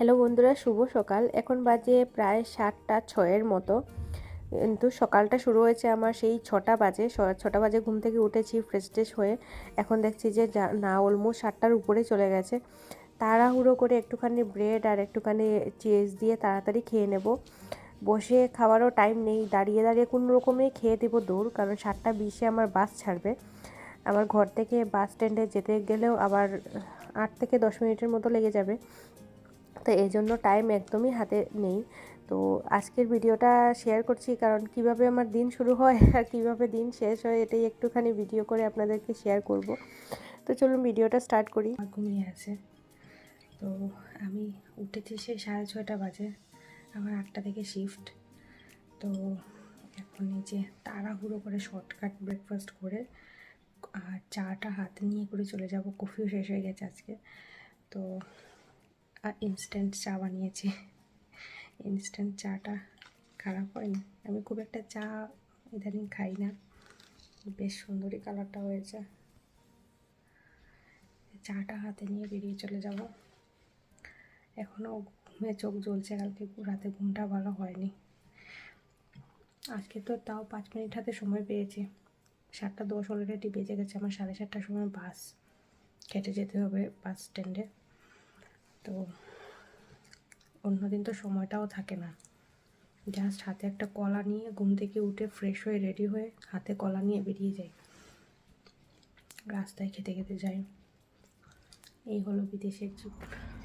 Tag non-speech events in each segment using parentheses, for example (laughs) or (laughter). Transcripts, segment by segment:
Hello বন্ধুরা, শুভ সকাল। এখন বাজে প্রায় সাতটা ছয়ের মতো। কিন্তু সকালটা শুরু হয়েছে আমার সেই ছটা বাজে। ছটা বাজে ঘুম থেকে উঠেছি ফ্রেশ ট্রেশ হয়ে। এখন দেখছি যে না অলমোস্ট সাতটার উপরে চলে গেছে। তাড়াহুড়ো করে একটুখানি ব্রেড আর একটুখানি চিজ দিয়ে তাড়াতাড়ি খেয়ে নেব। বসে খাওয়ারও টাইম নেই। দাঁড়িয়ে দাঁড়িয়ে কোনো রকমে খেয়ে দেবো দৌড়, কারণ সাতটা বিশে আমার বাস ছাড়বে। আমার ঘর থেকে বাস স্ট্যান্ডে যেতে গেলেও আবার আট থেকে দশ মিনিটের মতো লেগে যাবে। তো এই জন্য টাইম একদমই হাতে নেই। তো আজকের ভিডিওটা শেয়ার করছি কারণ কীভাবে আমার দিন শুরু হয় (laughs) আর কীভাবে দিন শেষ হয় এটাই একটুখানি ভিডিও করে আপনাদেরকে শেয়ার করব। তো চলুন ভিডিওটা স্টার্ট করি। ঘুমিয়ে আছে। তো আমি উঠেছি সেই সাড়ে ছয়টা বাজে। আমার আটটা থেকে শিফট তো এখন এই যে তাড়াহুড়ো করে শর্টকাট ব্রেকফাস্ট করে আর চাটা হাতে নিয়ে করে চলে যাব। কফিও শেষ হয়ে গেছে আজকে। তো আর ইনস্ট্যান্ট চা বানিয়েছি। ইনস্ট্যান্ট চাটা খারাপ হয়নি। আমি খুব একটা চা ইদানিং খাই না। বেশ সুন্দরী কালারটা হয়েছে। চাটা হাতে নিয়ে বেরিয়ে চলে যাব। এখনও ঘুমে চোখ জ্বলছে, কালকে রাতে ঘুমটা ভালো হয়নি। আজকে তো তাও পাঁচ মিনিট হাতে সময় পেয়েছি। সাতটা দশ অলরেডি বেজে গেছে, আমার সাড়ে সাতটার সময় বাস কেটে যেতে হবে বাস স্ট্যান্ডে তো অন্যদিন তো সময়টাও থাকে না। জাস্ট হাতে একটা কলা নিয়ে ঘুম থেকে উঠে ফ্রেশ হয়ে রেডি হয়ে হাতে কলা নিয়ে বেরিয়ে যাই। রাস্তায় খেতে খেতে যাই। এই হলো বিদেশের জীবন।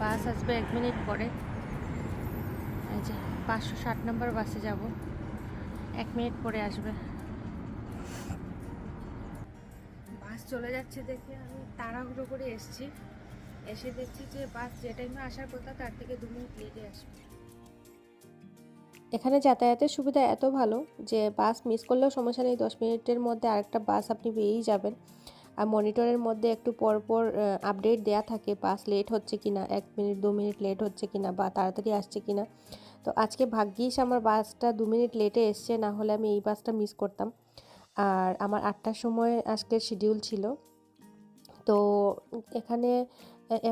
বাস আসবে এক মিনিট পরে। এই যে পাঁচশো ষাট নম্বর বাসে যাব। এক মিনিট পরে আসবে। বাস চলে যাচ্ছে দেখে আমি তাড়াহুড়ো করে এসেছি। এসে দেখছি যে বাস যে টাইমে আসার কথা, তার থেকে দু মিনিট লেটে আসবে। এখানে যাতায়াতের সুবিধা এত ভালো যে বাস মিস করলেও সমস্যা নেই। দশ মিনিটের মধ্যে আরেকটা বাস আপনি পেয়েই যাবেন। আর মনিটরের মধ্যে একটু পর পর আপডেট দেয়া থাকে বাস লেট হচ্ছে কিনা, এক মিনিট, দু মিনিট লেট হচ্ছে কিনা বা তাড়াতাড়ি আসছে কিনা। তো আজকে ভাগ্যিস আমার বাসটা দু মিনিট লেটে এসছে, না হলে আমি এই বাসটা মিস করতাম। আর আমার আটটার সময় আজকের শিডিউল ছিল। তো এখানে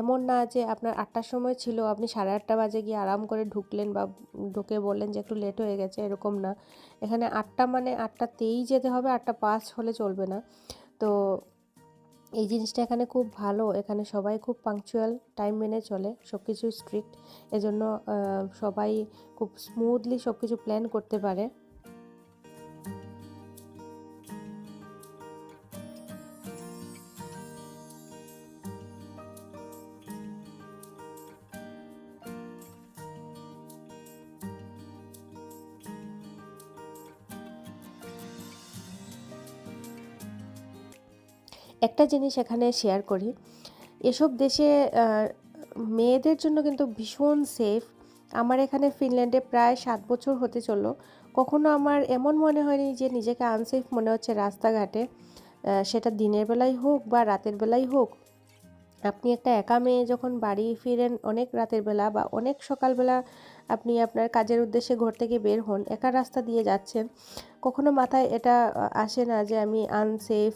এমন না যে আপনার আটটার সময় ছিল, আপনি সাড়ে আটটা বাজে গিয়ে আরাম করে ঢুকলেন বা ঢুকে বললেন যে একটু লেট হয়ে গেছে, এরকম না। এখানে আটটা মানে আটটাতেই যেতে হবে, আটটা পাঁচ হলে চলবে না। তো এই জিনিসটা এখানে খুব ভালো। এখানে সবাই খুব পাংচুয়াল টাইম মেনে চলে সব কিছু স্ট্রিক্ট এজন্য সবাই খুব স্মুথলি সব কিছু প্ল্যান করতে পারে। একটা জিনিস এখানে শেয়ার করি। এসব দেশে মেয়েদের জন্য কিন্তু ভীষণ সেফ আমার এখানে ফিনল্যান্ডে প্রায় সাত বছর হতে চলল। কখনো আমার এমন মনে হয়নি যে নিজেকে আনসেফ মনে হচ্ছে রাস্তাঘাটে। সেটা দিনের বেলায় হোক বা রাতের বেলায় হোক। আপনি একটা একা মেয়ে যখন বাড়ি ফিরেন অনেক রাতের বেলা বা অনেক সকালবেলা আপনি আপনার কাজের উদ্দেশ্যে ঘর থেকে বের হন, একা রাস্তা দিয়ে যাচ্ছেন, কখনো মাথায় এটা আসে না যে আমি আনসেফ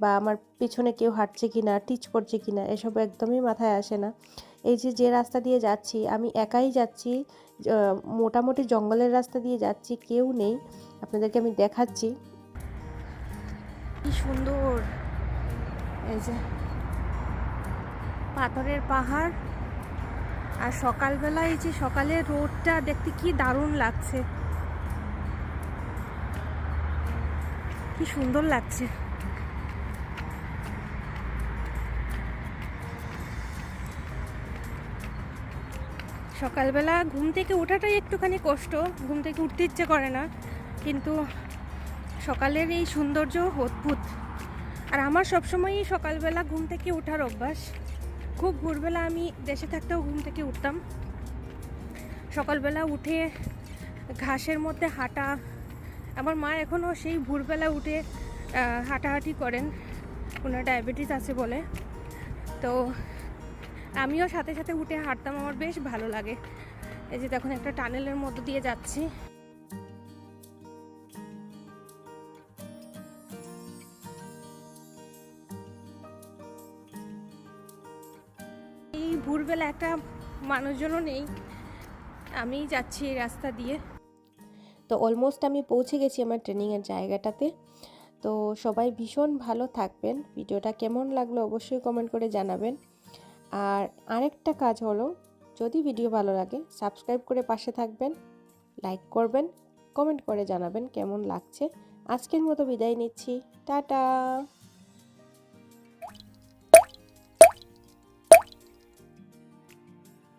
বা আমার পিছনে কেউ হাঁটছে কি না টিচ করছে কি না এসব একদমই মাথায় আসে না। এই যে যে রাস্তা দিয়ে যাচ্ছি, আমি একাই যাচ্ছি মোটামুটি জঙ্গলের রাস্তা দিয়ে যাচ্ছি, কেউ নেই। আপনাদেরকে আমি দেখাচ্ছি। কি সুন্দর। এই যে, পাথরের পাহাড়। আর সকালবেলা এই যে, সকালের রোডটা দেখতে কি দারুণ লাগছে। কি সুন্দর লাগছে। সকালবেলা ঘুম থেকে ওঠাটাই একটুখানি কষ্ট। ঘুম থেকে উঠতে ইচ্ছে করে না। কিন্তু সকালের এই সৌন্দর্য অদ্ভুত। আর আমার সবসময়ই সকালবেলা ঘুম থেকে ওঠার অভ্যাস। খুব ভোরবেলা আমি দেশে থাকতেও ঘুম থেকে উঠতাম। সকালবেলা উঠে ঘাসের মধ্যে হাঁটা। আমার মা এখনও সেই ভোরবেলা উঠে হাঁটাহাঁটি করেন। ওনার ডায়াবেটিস আছে বলে। তো আমিও সাথে সাথে উঠে হাঁটতাম, আমার বেশ ভালো লাগে। এই যে তখন একটা টানেলের মধ্য দিয়ে যাচ্ছি। এই ভোরবেলা একটা মানুষজনও নেই। আমি যাচ্ছি এই রাস্তা দিয়ে। তো অলমোস্ট আমি পৌঁছে গেছি আমার ট্রেনিংয়ের জায়গাটাতে। তো সবাই ভীষণ ভালো থাকবেন। ভিডিওটা কেমন লাগল অবশ্যই কমেন্ট করে জানাবেন। আর আরেকটা কাজ হলো, যদি ভিডিও ভালো লাগে সাবস্ক্রাইব করে পাশে থাকবেন লাইক করবেন কমেন্ট করে জানাবেন কেমন লাগছে। আজকের মতো বিদায় নিচ্ছি। টাটা!